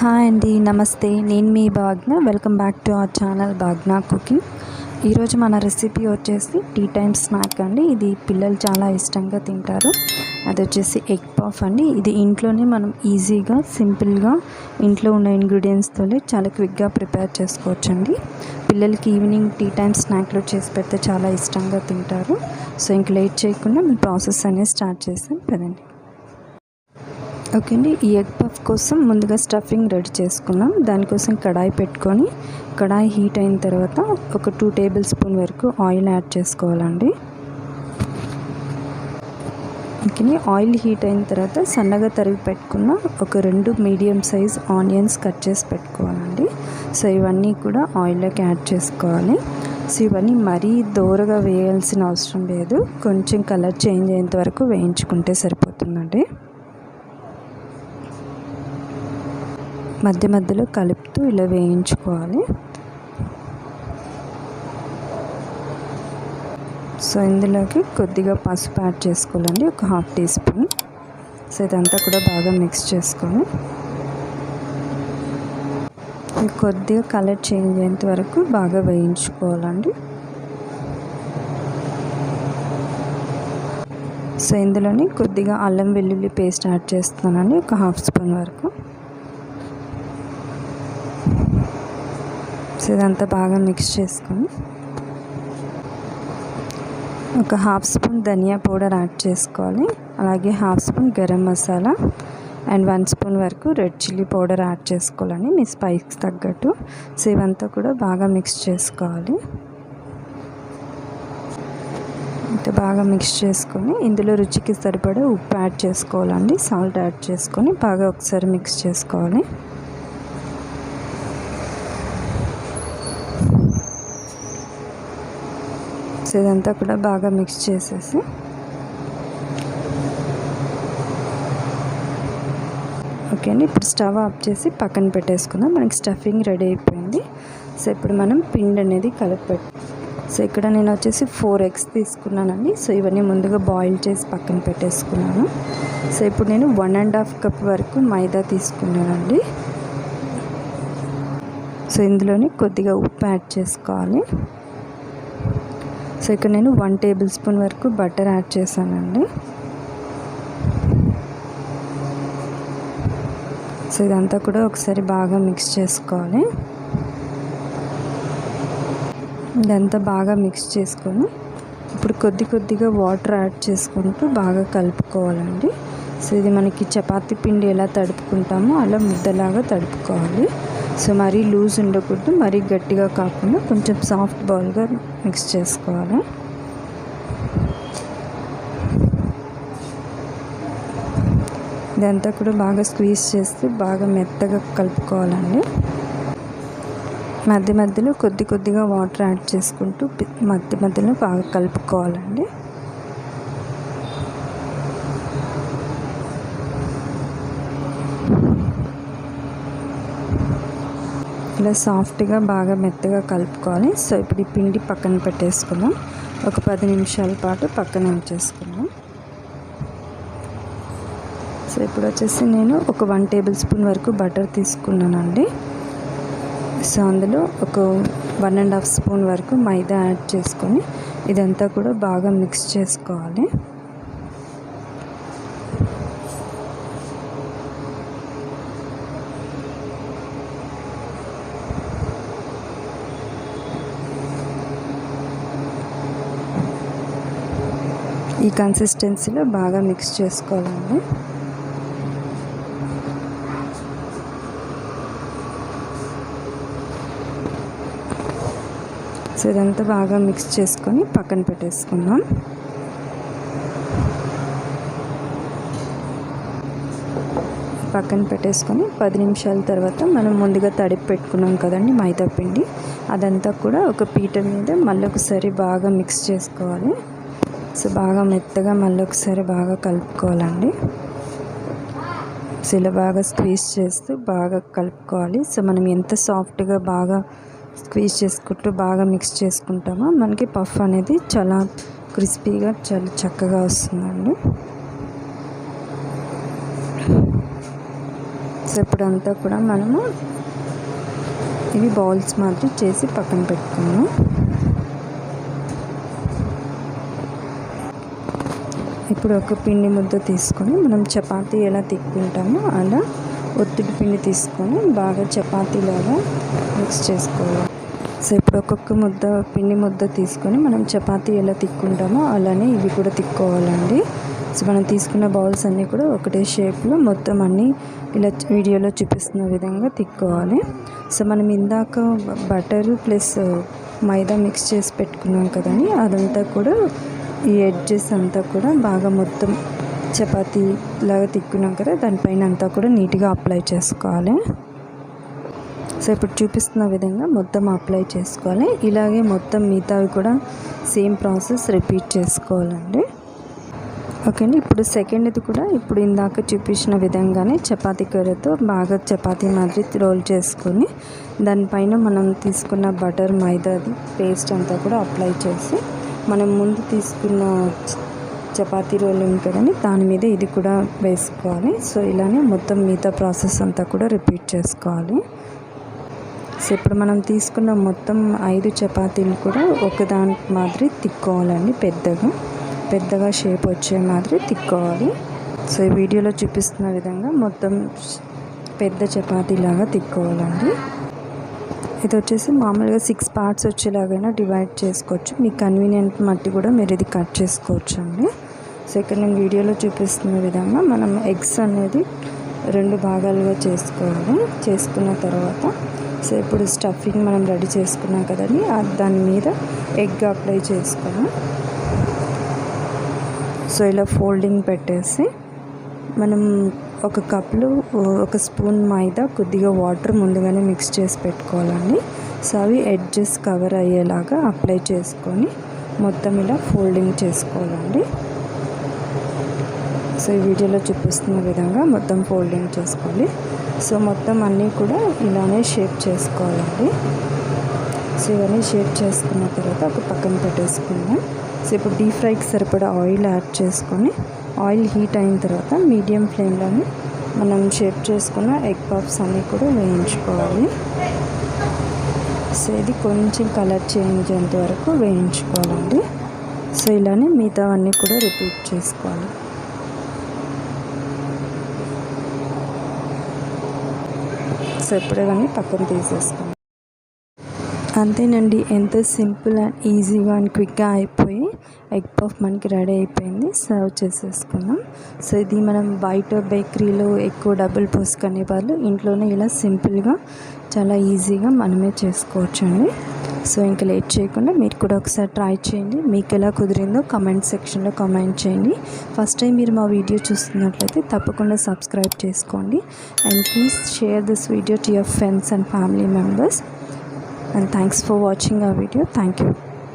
Hi అండి నమస్తే. నేను మీ Bhagna. Welcome back to our channel Bhagna cooking. ఈరోజు మన రెసిపీ వచ్చేసి టీ టైమ్ స్నాక్ అండి. ఇది పిల్లలు చాలా ఇష్టంగా తింటారు. అది వచ్చేసి ఎగ్ పఫ్ అండి. ఇది ఇంట్లోనే మనం ఈజీగా సింపుల్గా ఇంట్లో ఉన్న ఇంగ్రీడియంట్స్తోనే చాలా క్విక్గా ప్రిపేర్ చేసుకోవచ్చండి. పిల్లలకి ఈవినింగ్ టీ టైమ్ స్నాక్లో చేసి పెడితే చాలా ఇష్టంగా తింటారు. సో ఇంక లేట్ చేయకుండా మేము ప్రాసెస్ అనేది స్టార్ట్ చేసాం కదండి ఓకే అండి. ఈ ఎగ్ పఫ్ కోసం ముందుగా స్టఫింగ్ రెడీ చేసుకున్నాం. దానికోసం కడాయి పెట్టుకొని కడాయి హీట్ అయిన తర్వాత ఒక టూ టేబుల్ స్పూన్ వరకు ఆయిల్ యాడ్ చేసుకోవాలండి. ఓకే ఆయిల్ హీట్ అయిన తర్వాత సన్నగా తరిగి పెట్టుకున్న ఒక రెండు మీడియం సైజ్ ఆనియన్స్ కట్ చేసి పెట్టుకోవాలండి. సో ఇవన్నీ కూడా ఆయిల్లోకి యాడ్ చేసుకోవాలి. సో ఇవన్నీ మరీ దూరగా వేయాల్సిన అవసరం లేదు. కొంచెం కలర్ చేంజ్ అయ్యేంత వరకు వేయించుకుంటే సరిపోతుందండి. మధ్య మధ్యలో కలుపుతూ ఇలా వేయించుకోవాలి. సో ఇందులోకి కొద్దిగా పసుపు యాడ్ చేసుకోవాలండి. ఒక హాఫ్ టీ స్పూన్. సో ఇదంతా కూడా బాగా మిక్స్ చేసుకొని. కొద్దిగా కలర్ చేంజ్ అయ్యేంత వరకు బాగా వేయించుకోవాలండి. సో ఇందులోని కొద్దిగా అల్లం వెల్లుల్లి పేస్ట్ యాడ్ చేస్తున్నానండి. ఒక హాఫ్ స్పూన్ వరకు. ఇదంతా బాగా మిక్స్ చేసుకొని ఒక హాఫ్ స్పూన్ ధనియా పౌడర్ యాడ్ చేసుకోవాలి. అలాగే half spoon garam masala and one spoon వరకు రెడ్ చిల్లీ పౌడర్ యాడ్ చేసుకోవాలని మీ స్పైస్ తగ్గట్టు సో ఇవంతా కూడా బాగా మిక్స్ చేసుకోవాలి. ఇంత బాగా మిక్స్ చేసుకొని ఇందులో రుచికి సరిపడే ఉప్పు యాడ్ చేసుకోవాలండి. సాల్ట్ యాడ్ చేసుకొని బాగా ఒకసారి మిక్స్ చేసుకోవాలి. సో ఇదంతా కూడా బాగా మిక్స్ చేసేసి ఓకే అండి. ఇప్పుడు స్టవ్ ఆఫ్ చేసి పక్కన పెట్టేసుకుందాం. మనకి స్టఫింగ్ రెడీ అయిపోయింది. సో ఇప్పుడు మనం పిండి అనేది కలిపెట్టు సో ఇక్కడ నేను వచ్చేసి ఫోర్ ఎగ్స్ తీసుకున్నానండి. సో ఇవన్నీ ముందుగా బాయిల్ చేసి పక్కన పెట్టేసుకున్నాను. సో ఇప్పుడు నేను వన్ అండ్ హాఫ్ కప్ వరకు మైదా తీసుకున్నానండి. సో ఇందులోని కొద్దిగా ఉప్పు యాడ్ చేసుకోవాలి. సో ఇక్కడ నేను వన్ టేబుల్ స్పూన్ వరకు బటర్ యాడ్ చేశానండి. సో ఇదంతా కూడా ఒకసారి బాగా మిక్స్ చేసుకోవాలి. ఇదంతా బాగా మిక్స్ చేసుకొని ఇప్పుడు కొద్ది కొద్దిగా వాటర్ యాడ్ చేసుకుంటూ బాగా కలుపుకోవాలండి. సో ఇది మనకి చపాతీ పిండి ఎలా తడుపుకుంటామో అలా ముద్దలాగా తడుపుకోవాలి. సో మరీ లూజ్ ఉండకూడదు మరీ గట్టిగా కాకుండా కొంచెం సాఫ్ట్ బాల్గా మిక్స్ చేసుకోవాలి. ఇదంతా కూడా బాగా స్క్వీజ్ చేస్తూ బాగా మెత్తగా కలుపుకోవాలండి. మధ్య మధ్యలో కొద్ది కొద్దిగా వాటర్ యాడ్ చేసుకుంటూ మధ్య మధ్యలో బాగా కలుపుకోవాలండి. ఇలా సాఫ్ట్గా బాగా మెత్తగా కలుపుకోవాలి సో ఇప్పుడు ఈ పిండి పక్కన పెట్టేసుకుందాం. ఒక పది నిమిషాల పాటు పక్కన ఉంచేసుకుందాం. సో ఇప్పుడు వచ్చేసి నేను ఒక వన్ టేబుల్ స్పూన్ వరకు బటర్ తీసుకున్నానండి. సో అందులో ఒక వన్ అండ్ హాఫ్ స్పూన్ వరకు మైదా యాడ్ చేసుకొని ఇదంతా కూడా బాగా మిక్స్ చేసుకోవాలి. ఈ కన్సిస్టెన్సీలో బాగా మిక్స్ చేసుకోవాలండి. సో ఇదంతా బాగా మిక్స్ చేసుకొని పక్కన పెట్టేసుకుందాం. పక్కన పెట్టేసుకొని పది నిమిషాల తర్వాత మనం ముందుగా తడిపి పెట్టుకున్నాం కదండి మైదా పిండి. అదంతా కూడా ఒక పీట మీద మళ్ళీ ఒకసారి బాగా మిక్స్ చేసుకోవాలి. సో బాగా మెత్తగా మళ్ళీ ఒకసారి బాగా కలుపుకోవాలండి. సో ఇలా బాగా స్క్వీజ్ చేస్తూ బాగా కలుపుకోవాలి. సో మనం ఎంత సాఫ్ట్గా బాగా స్క్వీజ్ చేసుకుంటూ బాగా మిక్స్ చేసుకుంటామో మనకి పఫ్ అనేది చాలా క్రిస్పీగా చాలా చక్కగా వస్తుందండి. సో ఇప్పుడంతా కూడా మనము ఇవి బౌల్స్ మాత్రం చేసి పక్కన పెట్టుకున్నాము ఇప్పుడు ఒక పిండి ముద్ద తీసుకొని మనం చపాతీ ఎలా తిక్కుంటామో అలా ఒత్తిడి పిండి తీసుకొని బాగా చపాతీలాగా మిక్స్ చేసుకోవాలి. సో ఇప్పుడు ఒక్కొక్క ముద్ద పిండి ముద్ద తీసుకొని మనం చపాతీ ఎలా తిక్కుంటామో అలానే ఇవి కూడా తిక్కోవాలండి సో మనం తీసుకున్న బౌల్స్ అన్నీ కూడా ఒకటే షేప్లో మొత్తం అన్నీ ఇలా వీడియోలో చూపిస్తున్న విధంగా తిక్కోవాలి సో మనం ఇందాక బటరు ప్లస్ మైదా మిక్స్ చేసి పెట్టుకున్నాం కదండి అదంతా కూడా ఈ ఎడ్జెస్ అంతా కూడా బాగా మొత్తం చపాతీ లాగా తిక్కున్నాం కదా దానిపైన అంతా కూడా నీట్గా అప్లై చేసుకోవాలి. సో ఇప్పుడు చూపిస్తున్న విధంగా మొత్తం అప్లై చేసుకోవాలి. ఇలాగే మొత్తం మిగతావి కూడా సేమ్ ప్రాసెస్ రిపీట్ చేసుకోవాలండి. ఓకే అండి ఇప్పుడు సెకండ్ది కూడా ఇప్పుడు ఇందాక చూపించిన విధంగానే చపాతీ కర్రతో బాగా చపాతీ మాదిరి రోల్ చేసుకొని దానిపైన మనం తీసుకున్న బటర్ మైదాది పేస్ట్ అంతా కూడా అప్లై చేసి మనం ముందు తీసుకున్న చపాతీ రోల్ ఉంది కదండి దాని మీద ఇది కూడా వేసుకోవాలి. సో ఇలానే మొత్తం మిగతా ప్రాసెస్ అంతా కూడా రిపీట్ చేసుకోవాలి. సో ఇప్పుడు మనం తీసుకున్న మొత్తం ఐదు చపాతీలు కూడా ఒకదాని మాదిరి తిక్కోవాలండి పెద్దగా. పెద్దగా షేప్ వచ్చే మాదిరి తిక్కోవాలి. సో ఈ వీడియోలో చూపిస్తున్న విధంగా మొత్తం పెద్ద చపాతీలాగా తిక్కోవాలండి. ఇది వచ్చేసి మామూలుగా సిక్స్ పార్ట్స్ వచ్చేలాగైనా డివైడ్ చేసుకోవచ్చు. మీ కన్వీనియంట్ మట్టి కూడా మీరు ఇది కట్ చేసుకోవచ్చు అండి సో ఇక్కడ నేను వీడియోలో చూపిస్తున్న విధంగా మనం ఎగ్స్ అనేది రెండు భాగాలుగా చేసుకోవాలి. చేసుకున్న తర్వాత సో ఇప్పుడు స్టఫింగ్ మనం రెడీ చేసుకున్నాం కదండి. దాని మీద ఎగ్ అప్లై చేసుకున్నాం సో ఇలా ఫోల్డింగ్ పెట్టేసి మనం ఒక కప్లో ఒక స్పూన్ మైదా కొద్దిగా వాటర్ ముందుగానే మిక్స్ చేసి పెట్టుకోవాలండి. సో అవి ఎడ్జెస్ కవర్ అయ్యేలాగా అప్లై చేసుకొని మొత్తం ఇలా ఫోల్డింగ్ చేసుకోవాలండి. సో ఈ వీడియోలో చూపిస్తున్న విధంగా మొత్తం ఫోల్డింగ్ చేసుకోవాలి. సో మొత్తం అన్నీ కూడా ఇలానే షేప్ చేసుకోవాలండి. సో ఇవన్నీ షేప్ చేసుకున్న తర్వాత ఒక పక్కన పెట్టేసుకుందాం. సో ఇప్పుడు డీప్ ఫ్రైకి సరిపడా ఆయిల్ యాడ్ చేసుకొని ఆయిల్ హీట్ అయిన తర్వాత మీడియం ఫ్లేమ్లోని మనం షేప్ చేసుకున్న ఎగ్ పఫ్స్ అన్నీ కూడా వేయించుకోవాలి. సో ఇది కొంచెం కలర్ చేంజ్ అయ్యేంత వరకు వేయించుకోవాలండి సో ఇలానే మిగతావన్నీ కూడా రిపీట్ చేసుకోవాలి. సో కానీ పక్కన తీసేసుకోవాలి. అంతేనండి ఎంత సింపుల్ అండ్ ఈజీగా అండ్ క్విక్గా అయిపోయి ఎగ్ పఫ్ మనకి రెడీ అయిపోయింది. సర్వ్ చేసేసుకున్నాం సో ఇది మనం బయట బేకరీలో ఎక్కువ డబ్బులు పోసుకునే వాళ్ళు ఇంట్లోనే ఇలా సింపుల్గా చాలా ఈజీగా మనమే చేసుకోవచ్చు అండి సో ఇంకా లేట్ చేయకుండా మీరు కూడా ఒకసారి ట్రై చేయండి. మీకు ఎలా కుదిరిందో కమెంట్ సెక్షన్లో కమెంట్ చేయండి. ఫస్ట్ టైం మీరు మా వీడియో చూస్తున్నట్లయితే తప్పకుండా సబ్స్క్రైబ్ చేసుకోండి. And please share this video to your friends and family members. And thanks for watching a video. Thank you.